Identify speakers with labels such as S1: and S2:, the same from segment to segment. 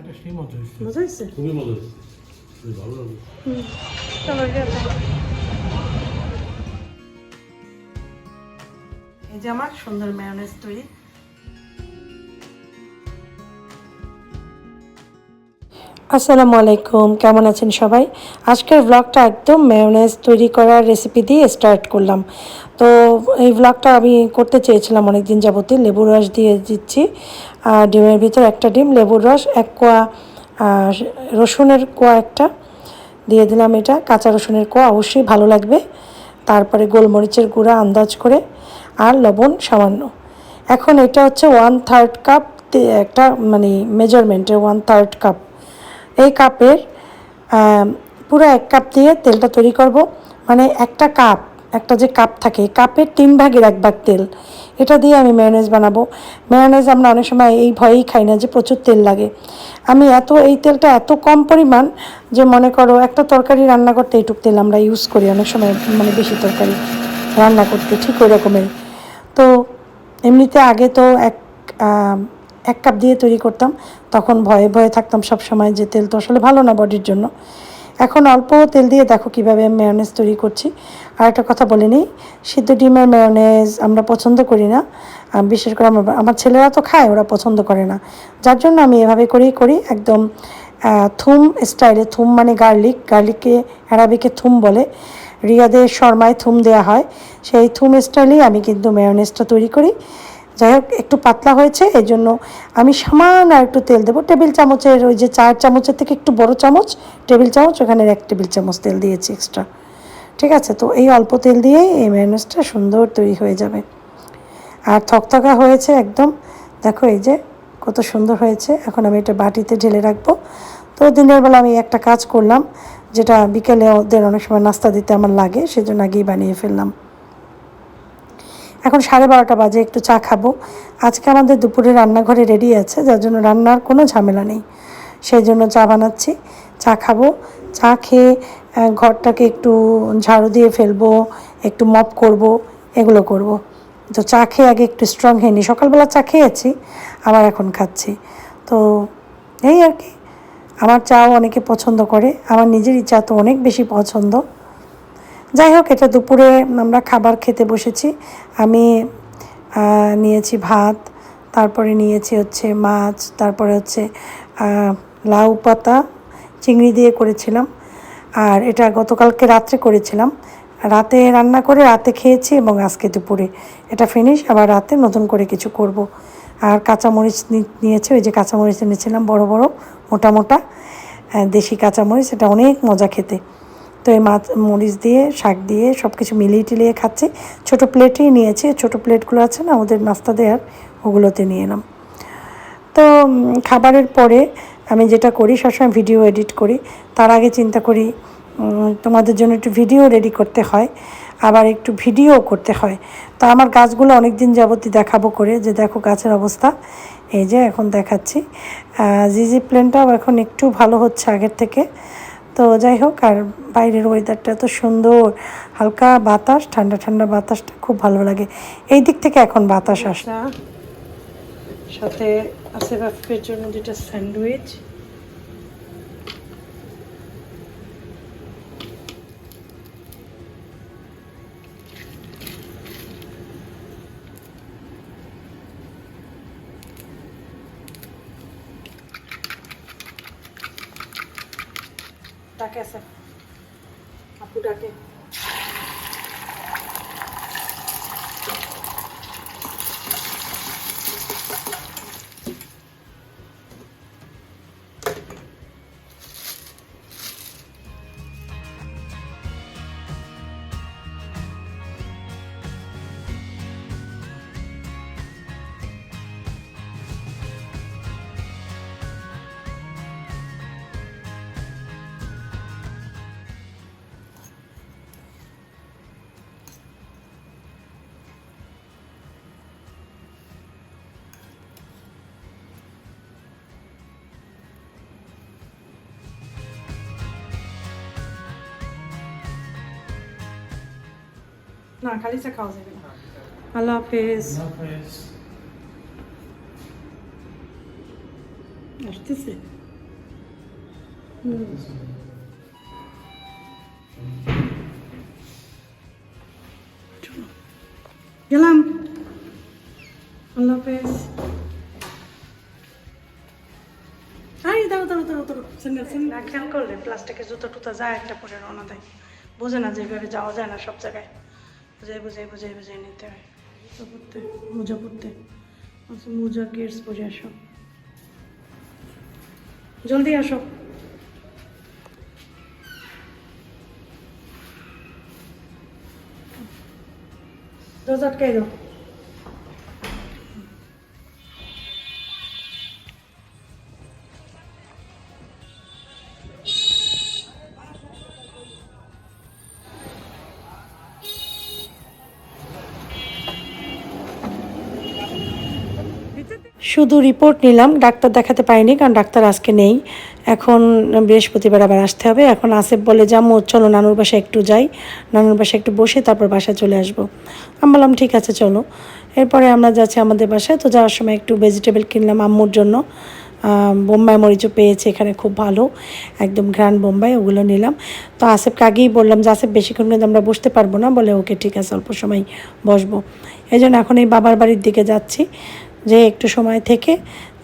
S1: এটা সেই মজা হয়েছে।
S2: মজা হয়েছে?
S1: খুবই মজা হয়েছে। ভালো লাগল।
S2: চলো এই যে আমার সুন্দর ম্যায়োনেজ তৈরি। আসসালামু আলাইকুম কেমন আছেন সবাই? আজকের ব্লগটা একদম মেয়োনেজ তৈরি করার রেসিপি দিয়ে স্টার্ট করলাম। তো এই ব্লগটা আমি করতে চেয়েছিলাম অনেক দিন যাবতীয়, লেবুর রস দিয়ে দিচ্ছি। আর ডিমের ভিতর একটা ডিম, লেবুর রস, এক কোয়া রসুনের কোয়া একটা দিয়ে দিলাম এটা। কাঁচা রসুনের কোয়া অবশ্যই ভালো লাগবে। তারপরে গোলমরিচের গুঁড়া আন্দাজ করে, আর লবণ সামান্য। এখন এটা হচ্ছে ওয়ান থার্ড কাপ একটা মানে মেজারমেন্টের ওয়ান থার্ড কাপ এই কাপের পুরো এক কাপ দিয়ে তেলটা তৈরি করব। মানে একটা কাপ একটা যে কাপ থাকে, কাপের তিন ভাগের এক ভাগ তেল। এটা দিয়ে আমি মেয়োনেজ বানাবো। মেয়োনেজ আমরা অনেক সময় এই ভয়েই খাই না যে প্রচুর তেল লাগে। আমি এত, এই তেলটা এত কম পরিমাণ যে মনে করো একটা তরকারি রান্না করতে এইটুক তেল আমরা ইউজ করি অনেক সময় মানে বেশি তরকারি রান্না করতে, ঠিক ওই রকমের তো এমনিতে আগে তো এক এক কাপ দিয়ে তৈরি করতাম, তখন ভয়ে ভয়ে থাকতাম সব সময় যে তেল তো আসলে ভালো না বডির জন্য। এখন অল্প তেল দিয়ে দেখো কীভাবে মেয়োনেজ তৈরি করছি। আর একটা কথা বলে নিই, সিদ্ধ ডিমের মেয়োনেজ আমরা পছন্দ করি না। বিশেষ করে আমার আমার ছেলেরা তো খায়, ওরা পছন্দ করে না। যার জন্য আমি এভাবে করেই করি, একদম থুম স্টাইলে, থুম মানে গার্লিক, গার্লিককে অ্যারাবিকে থুম বলে। রিয়াদের শর্মায় থুম দেওয়া হয়। সেই থুম স্টাইলেই আমি কিন্তু মেয়োনেজটা তৈরি করি। যাই হোক, একটু পাতলা হয়েছে এই জন্য আমি সামান্য আর একটু তেল দেবো। টেবিল চামচের ওই যে চার চামচের থেকে একটু বড় চামচ, টেবিল চামচ, ওখানে এক টেবিল চামচ তেল দিয়েছি এক্সট্রা ঠিক আছে, তো এই অল্প তেল দিয়েই এই মেয়োনেজটা সুন্দর তৈরি হয়ে যাবে। আর থকথকা হয়েছে একদম। দেখো এই যে কত সুন্দর হয়েছে। এখন আমি এটা বাটিতে ঢেলে রাখব। তো দিনের বেলা আমি একটা কাজ করলাম, যেটা বিকেলে ওদের অনেক সময় নাস্তা দিতে আমার লাগে, সেজন্য আগেই বানিয়ে ফেললাম। এখন সাড়ে বারোটা বাজে, একটু চা খাব। আজকে আমাদের দুপুরে রান্নাঘরে রেডি আছে, যার জন্য রান্নার কোনো ঝামেলা নেই। সেই জন্য চা বানাচ্ছি, চা খাব। চা খেয়ে ঘরটাকে একটু ঝাড়ু দিয়ে ফেলব, একটু মপ করব, এগুলো করব। তো চা খেয়ে আগে একটু স্ট্রং হয়নি সকালবেলা চা খেয়েছি, আবার এখন খাচ্ছি। তো এই আর কি। আমার চাও অনেকে পছন্দ করে, আমার নিজেরই চা তো অনেক বেশি পছন্দ। যাই হোক এটা দুপুরে আমরা খাবার খেতে বসেছি। আমি নিয়েছি ভাত, তারপরে নিয়েছি হচ্ছে মাছ, তারপরে হচ্ছে লাউ পাতা, চিংড়ি দিয়ে করেছিলাম। আর এটা গতকালকে রাত্রে করেছিলাম। রাতে রান্না করে রাতে খেয়েছি এবং আজকে দুপুরে। এটা ফিনিশ আবার রাতে নতুন করে কিছু করব। আর কাঁচামরিচ নিয়েছি, ওই যে কাঁচামরিচ এনেছিলাম, বড় বড়, মোটা মোটা দেশি কাঁচামরিচ, এটা অনেক মজা খেতে। তো এই মাছ, মরিচ দিয়ে, শাক দিয়ে সব কিছু মিলিয়ে টিলিয়ে খাচ্ছি। ছোটো প্লেটেই নিয়েছি, ছোটো প্লেটগুলো আছে না, ওদের নাস্তা দেওয়ার ওগুলোতে নিয়ে এলাম। তো খাবারের পরে আমি যেটা করি সবসময় ভিডিও এডিট করি। তার আগে চিন্তা করি তোমাদের জন্য একটু ভিডিও রেডি করতে হয়, আবার একটু ভিডিও করতে হয়। তো আমার গাছগুলো অনেক দিন যাবতই দেখাবো করে, যে দেখো গাছের অবস্থা। এই যে এখন দেখাচ্ছি। জিজি প্লেনটাও এখন একটু ভালো হচ্ছে আগের থেকে। তো যাই হোক, আর বাইরের ওয়েদারটা এত সুন্দর, হালকা বাতাস, ঠান্ডা ঠান্ডা বাতাসটা খুব ভালো লাগে। এই দিক থেকে এখন বাতাস আসে সাথে আছে বাফের জন্য যেটা স্যান্ডউইচ। না খালি চা খাওয়া যাবে না আল্লাহ হাফেজ আসতেছে গেলাম আল্লাহ হাফেজ আরে দাঁড়ো দাঁড়ো দাঁড়ো দাঁড়ো সিঙ্গেল সিঙ্গেল খেয়াল করলে প্লাস্টিকের জুতো টুতা যায় একটা পরে রওনা দেয়। বোঝে না যেভাবে যাওয়া যায় না সব জায়গায়। বুঝাই, বোঝাই বোঝাই বোঝাই নিতে হয়। পড়তে, মোজা পড়তে। মোজা গেটস পরে আসো। জলদি আসো। দরজা আটকাই দাও। শুধু রিপোর্ট নিলাম, ডাক্তার দেখাতে পাইনি কারণ ডাক্তার আজকে নেই। এখন বৃহস্পতিবার আবার আসতে হবে। এখন আসেফ বলে যাব চলো নানুর বাসায় একটু যাই। নানুর বাসায় একটু বসে তারপর বাসায় চলে আসব। আমি বললাম, ঠিক আছে, চলো। এরপরে আমরা যাচ্ছি আমাদের বাসায়। তো যাওয়ার সময় একটু ভেজিটেবল কিনলাম আম্মুর জন্য। বোম্বাই মরিচও পেয়েছে এখানে, খুব ভালো। একদম গ্রান্ড বোম্বাই, ওগুলো নিলাম। তো আসেফকে আগেই বললাম যে, আসেফ, বেশিক্ষণ কিন্তু আমরা বসতে পারব না। বলে, ওকে, ঠিক আছে, অল্প সময় বসবো। এই জন্য এখন এই বাবার বাড়ির দিকে যাচ্ছি। যে একটু সময় থেকে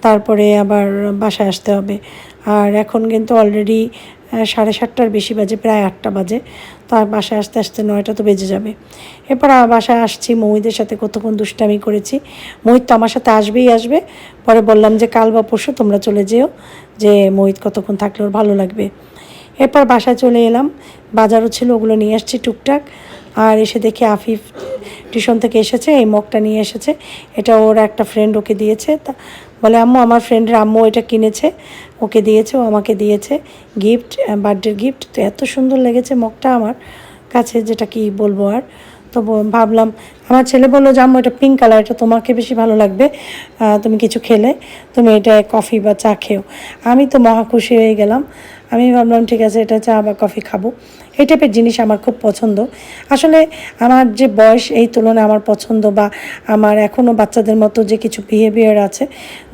S2: তারপরে আবার বাসায় আসতে হবে। আর এখন কিন্তু অলরেডি সাড়ে সাতটার বেশি বাজে, প্রায় আটটা বাজে। তো আর বাসায় আসতে আসতে নয়টা তো বেজে যাবে। এরপর বাসায় আসছি মহিদের সাথে কতক্ষণ দুষ্টামি করেছি। মহিত তো আমার সাথে আসবেই আসবে। পরে বললাম যে, কাল বা পরশু তোমরা চলে যেও, যে মহিত কতক্ষণ থাকলে ওর ভালো লাগবে। এরপর বাসায় চলে এলাম। বাজারও ছিল, ওগুলো নিয়ে আসছি টুকটাক। আর এসে দেখি আফিফ টিউশন থেকে এসেছে, এই মগটা নিয়ে এসেছে। এটা ওর একটা ফ্রেন্ড ওকে দিয়েছে। তা বলে, আম্মু, আমার ফ্রেন্ডের আম্মু এটা কিনেছে, ওকে দিয়েছে, ও আমাকে দিয়েছে। গিফট বার্থডের গিফট তো এত সুন্দর লেগেছে মগটা আমার কাছে, যেটা কি বলব আর? তো ভাবলাম, আমার ছেলে বলল যে, আম্মু, এটা পিঙ্ক কালার এটা তোমাকে বেশি ভালো লাগবে তুমি কিছু খেলে, তুমি এটা কফি বা চা খেও। আমি তো মহা খুশি হয়ে গেলাম। আমি ভাবলাম, ঠিক আছে, এটা চা বা কফি খাব। এই টাইপের জিনিস আমার খুব পছন্দ। আসলে আমার যে বয়স এই তুলনায় আমার পছন্দ বা আমার এখনও বাচ্চাদের মতো যে কিছু বিহেভিয়ার আছে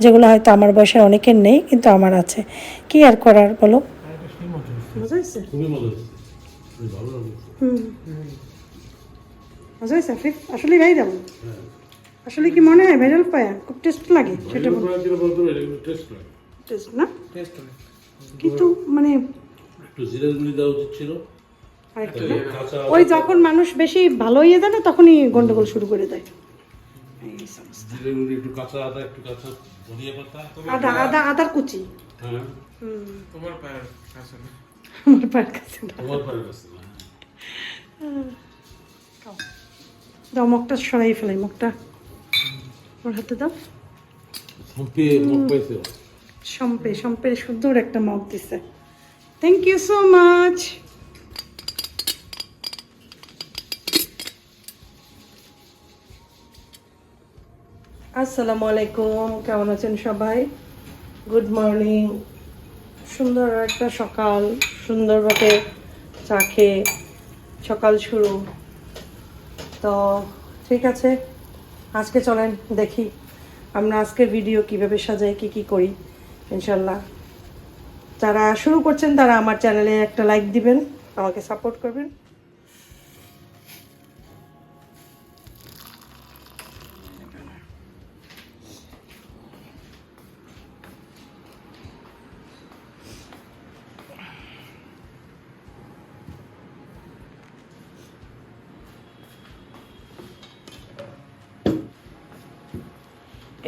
S2: যেগুলো হয়তো আমার বয়সের অনেকের নেই কিন্তু আমার আছে। কি আর করার বলো? মজা হয়েছে? আফিফ আসলে আসলে কি মনে হয় ভাইরাল পায়া? খুব টেস্ট লাগে সেটা
S1: টেস্ট
S2: না? কিন্তু মানে
S1: একটু জিরে গুলি দেওয়া উচিত ছিল। তাহলে
S2: না? ওই যখন মানুষ বেশি ভালো ইয়ে দেয় না তখনই গন্ডগোল শুরু করে দেয়। এই সমস্ত।
S1: একটু কাঁচা আদা একটু কাঁচা ধনিয়া পাতা।
S2: আদা আদা আদার কুচি।
S1: হ্যাঁ।
S3: তোমার পায়ের কাছে
S2: আমার পায়ের কাছে দাও।
S1: তোমার পারে কাছে
S2: দাও মুখটা সরাই ফেলাই মুখটা ওর হাতে দাও।
S1: সম্পে পাইছে
S2: সম্পে সম্পের সুন্দর একটা মগ দিছে। থ্যাংক ইউ সো মাচ আসসালামু আলাইকুম কেমন আছেন সবাই? গুড মর্নিং সুন্দর একটা সকাল সুন্দরভাবে চা খেয়ে সকাল শুরু। তো ঠিক আছে, আজকে চলেন দেখি আমরা আজকের ভিডিও কীভাবে সাজাই, কি কি করি ইনশাল্লাহ যারা শুরু করছেন, তারা আমার চ্যানেলে একটা লাইক দিবেন, আমাকে সাপোর্ট করবেন।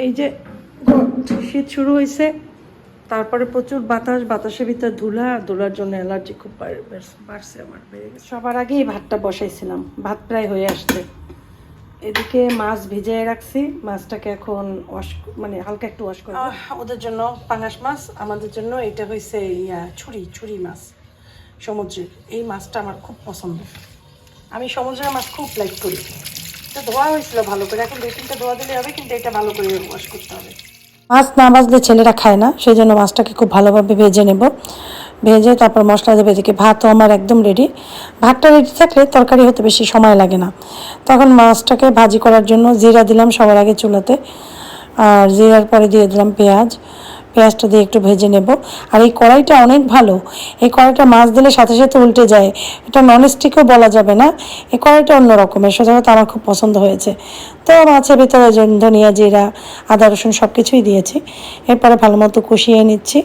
S2: এই যে শীত শুরু হয়েছে তারপরে প্রচুর বাতাস বাতাসের ভিতরে ধুলা ধুলার জন্য অ্যালার্জি খুব বাড়ছে আমার বেড়ে গেছে। সবার আগেই ভাতটা বসাইছিলাম ভাত প্রায় হয়ে আসছে। এদিকে মাছ ভিজিয়ে রাখছি মাছটাকে এখন ওয়াশ মানে হালকা একটু ওয়াশ করে ওদের জন্য পাঙাশ মাছ আমাদের জন্য এটা হয়েছে ইয়া ছুরি ছুরি মাছ সমুদ্রের। এই মাছটা আমার খুব পছন্দ আমি সমুদ্রের মাছ খুব লাইক করি। মাছ না ভাজলে ছেলেরা খায় না সেই জন্য মাছটাকে খুব ভালোভাবে ভেজে নেব। ভেজে তারপর মশলা দেবে এদিকে ভাতও আমার একদম রেডি ভাতটা রেডি থাকলে তরকারি হতে বেশি সময় লাগে না। তখন মাছটাকে ভাজি করার জন্য জিরা দিলাম সবার আগে চুলাতে। আর জিরার পরে দিয়ে দিলাম পেঁয়াজ। পেঁয়াজটা দিয়ে একটু ভেজে নেব। আর এই কড়াইটা অনেক ভালো। এই কড়াইটা মাছ দিলে সাথে সাথে উল্টে যায়। এটা ননস্টিকও বলা যাবে না। এই কড়াইটা অন্য রকমের। কথা আমার খুব পছন্দ হয়েছে। তো মাছের ভিতরে ধনিয়া জিরা, আদা, রসুন সব কিছুই দিয়েছি। এরপরে ভালো মতো কষিয়ে নিচ্ছি।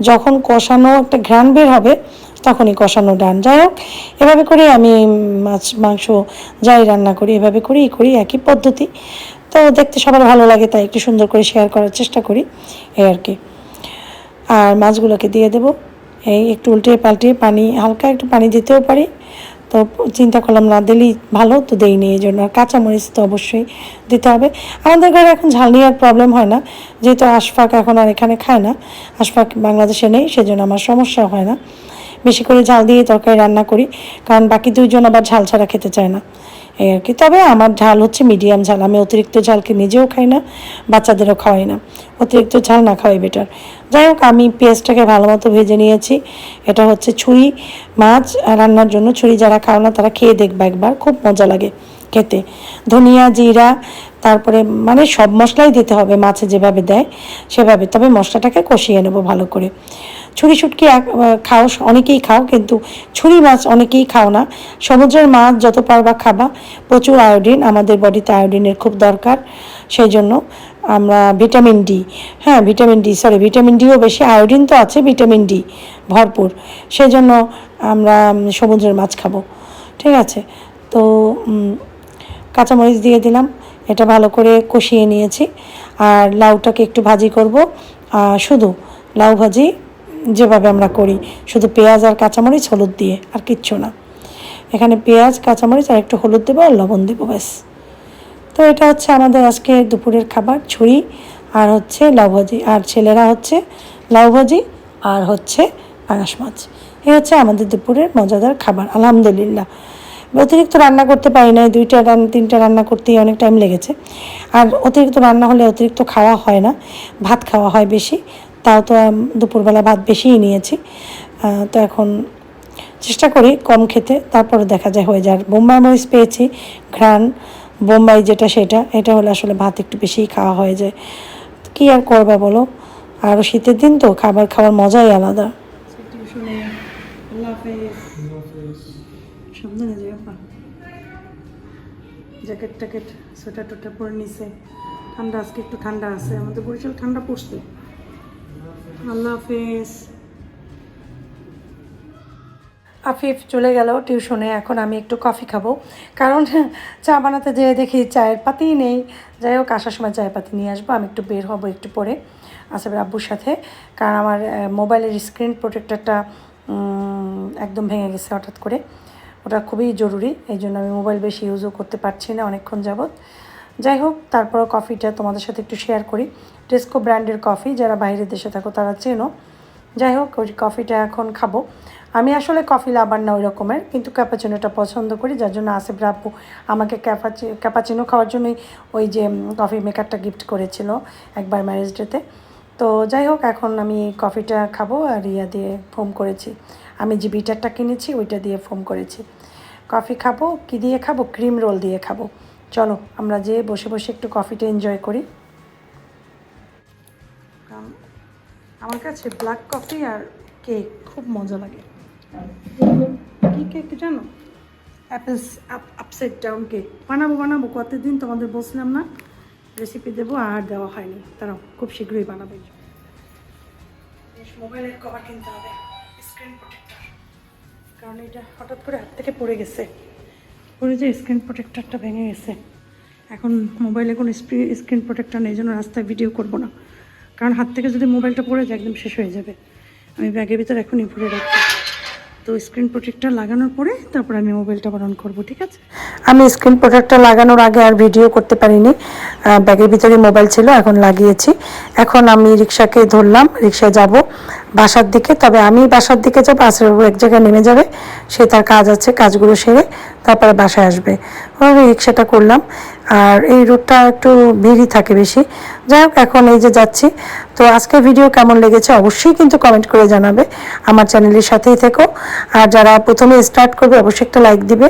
S2: যখন কষানো একটা ঘ্রাণ বের হবে, তখনই কষানো ডান। যাই হোক, এভাবে করে আমি মাছ, মাংস যাই রান্না করি, এভাবে করেই করি, একই পদ্ধতি। তো দেখতে সবার ভালো লাগে, তাই একটু সুন্দর করে শেয়ার করার চেষ্টা করি। এই আর কি। আর মাছগুলোকে দিয়ে দেব। এই একটু উল্টে পাল্টিয়ে পানি, হালকা একটু পানি দিতেও পারি। তো চিন্তা করলাম, না দিলেই ভালো, তো দেই নি এই জন্য। আর কাঁচামরিচ তো অবশ্যই দিতে হবে। আমাদের ঘরে এখন ঝাল নেওয়ার প্রবলেম হয় না। যেহেতু আশফাক এখন আর এখানে খায় না, আশফাক বাংলাদেশে নেই, সেজন্য আমার সমস্যা হয় না। বেশি করে ঝাল দিয়ে তরকারি রান্না করি, কারণ বাকি দুইজন আবার ঝাল ছাড়া খেতে চায় না। এই আর কি। তবে আমার ঝাল হচ্ছে মিডিয়াম ঝাল। আমি অতিরিক্ত ঝালকে নিজেও খাই না, বাচ্চাদেরও খাওয়াই না। অতিরিক্ত ঝাল না খাওয়াই বেটার যাই হোক, আমি পেঁয়াজটাকে ভালো মতো ভেজে নিয়েছি। এটা হচ্ছে ছুরি মাছ। রান্নার জন্য ছুরি যারা খাও না, তারা খেয়ে দেখবা একবার। খুব মজা লাগে খেতে। ধনিয়া, জিরা, তারপরে মানে সব মশলাই দিতে হবে। মাছে যেভাবে দেয়, সেভাবে। তবে মশলাটাকে কষিয়ে নেব ভালো করে। ছুরি শুটকি খাও, অনেকেই খাও, কিন্তু ছুরি মাছ অনেকেই খাও না। সমুদ্রের মাছ যত পারবা খাবা। প্রচুর আয়োডিন, আমাদের বডিতে আয়োডিনের খুব দরকার। সেই জন্য আমরা ভিটামিন ডি হ্যাঁ ভিটামিন ডি সরি ভিটামিন ডিও বেশি, আয়োডিন তো আছে, ভিটামিন ডি ভরপুর। সেই জন্য আমরা সমুদ্রের মাছ খাব। ঠিক আছে? তো কাঁচামরিচ দিয়ে দিলাম। এটা ভালো করে কষিয়ে নিয়েছি। আর লাউটাকে একটু ভাজি করব। শুধু লাউ ভাজি যেভাবে আমরা করি, শুধু পেঁয়াজ আর কাঁচামরিচ, হলুদ দিয়ে, আর কিচ্ছু না। এখানে পেঁয়াজ, কাঁচামরিচ আর একটু হলুদ দেবো আর লবণ দেবো, ব্যাস। তো এটা হচ্ছে আমাদের আজকে দুপুরের খাবার, ছুরি, আর হচ্ছে লাউ ভাজি। আর ছেলেরা হচ্ছে লাউ ভাজি, আর হচ্ছে পাঙাশ মাছ। এই হচ্ছে আমাদের দুপুরের মজাদার খাবার, আলহামদুলিল্লাহ। অতিরিক্ত রান্না করতে পারি না দুইটা রান্না তিনটা রান্না করতেই অনেক টাইম লেগেছে। আর অতিরিক্ত রান্না হলে অতিরিক্ত খাওয়া হয় না, ভাত খাওয়া হয় বেশি। তাও তো দুপুরবেলা ভাত বেশিই নিয়েছি। তো এখন চেষ্টা করি কম খেতে, তারপরে দেখা যায় হয়ে যায় বোম্বাই মরিচ পেয়েছি, ঘ্রাণ। বোম্বাই যেটা সেটা, এটা হলে আসলে ভাত একটু বেশিই খাওয়া হয়ে যায়। কী আর করবা বলো? আর শীতের দিন তো খাবার খাওয়ার মজাই আলাদা। জ্যাকেট ট্যাকেট সোয়েটার টোয়েটার পরে নিছে। ঠান্ডা, আজকে একটু ঠান্ডা আছে। আমাদের বরিশাল ঠান্ডা পড়ছে। আল্লাহ আফিফ চলে গেল টিউশনে, এখন আমি একটু কফি খাব। কারণ চা বানাতে যেয়ে দেখি চায়ের পাতিই নেই। যাই হোক, আসার সময় চায়ের পাতি নিয়ে আসব, আমি একটু বের হব একটু পরে আসবে আব্বুর সাথে। কারণ আমার মোবাইলের স্ক্রিন প্রোটেক্টরটা একদম ভেঙে গেছে হঠাৎ করে। ওটা খুবই জরুরি, এই জন্য আমি মোবাইল বেশি ইউজও করতে পারছি না, অনেকক্ষণ যাবৎ। যাই হোক, তারপরও কফিটা তোমাদের সাথে একটু শেয়ার করি। টেস্কো ব্র্যান্ডের কফি যারা বাইরের দেশে থাকো, তারা চেনো। যাই হোক, ওই কফিটা এখন খাব। আমি আসলে কফি লাভার না ওই রকমের কিন্তু ক্যাপাচিনোটা পছন্দ করি, যার জন্য আসিফ রাব্বু আমাকে ক্যাপাচি ক্যাপাচিনো খাওয়ার জন্যই ওই যে কফি মেকারটা গিফট করেছিল একবার ম্যারেজ ডেতে তো যাই হোক, এখন আমি কফিটা খাব আর ইয়া দিয়ে ফোম করেছি। আমি যে বিটারটা কিনেছি, ওইটা দিয়ে ফোম করেছি। কফি খাব, কি দিয়ে খাব? ক্রিম রোল দিয়ে খাব। চলো আমরা যে বসে বসে একটু কফিটা এনজয় করি। কারণ আমার কাছে ব্ল্যাক কফি আর কেক খুব মজা লাগে। কী কেক জানো? অ্যাপেলস আপসাইড ডাউন কেক বানাবো বানাবো কতদিন তোমাদের বলছিলাম না? রেসিপি দেবো আর দেওয়া হয়নি। তারা খুব শীঘ্রই বানাবে। মোবাইলের কভার কিনতে হবে। স্ক্রিন প্রোটেক্টর কারণ এটা হঠাৎ করে হাত থেকে পড়ে গেছে। পড়ে যে স্ক্রিন প্রোটেক্টরটা ভেঙে গেছে। এখন মোবাইলে কোনো স্ক্রিন প্রোটেক্টর নেই জন্য রাস্তায় ভিডিও করব না। কারণ হাত থেকে যদি মোবাইলটা পড়ে যায়, একদম শেষ হয়ে যাবে। আমি ব্যাগের ভিতরে এখনই ভরে রাখছি। তো স্ক্রিন প্রোটেক্টর লাগানোর পরে তারপর আমি মোবাইলটা অন করব, ঠিক আছে? আমি স্ক্রিন প্রোটেক্টর লাগানোর আগে আর ভিডিও করতে পারিনি। ব্যাগের ভিতরে মোবাইল ছিল, এখন লাগিয়েছি। এখন আমি রিক্সাকে ধরলাম, রিক্সায় যাব বাসার দিকে। তবে আমি বাসার দিকে যাব ও এক জায়গায় নেমে যাবে, সে তার কাজ আছে, কাজগুলো সেরে তারপরে বাসায় আসবে। ওই রিক্সাটা করলাম। আর এই রুটটা একটু ভিড়ই থাকে বেশি। যাই হোক, এখন এই যে যাচ্ছি। তো আজকের ভিডিও কেমন লেগেছে অবশ্যই কিন্তু কমেন্ট করে জানাবে। আমার চ্যানেলের সাথেই থেকো। আর যারা প্রথমে স্টার্ট করবে, অবশ্যই একটা লাইক দিবে।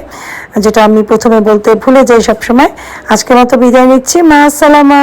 S2: যেটা আমি প্রথমে বলতে ভুলে যাই সবসময়। আজকের মতো বিদায় নিচ্ছি। মা আসসালামা।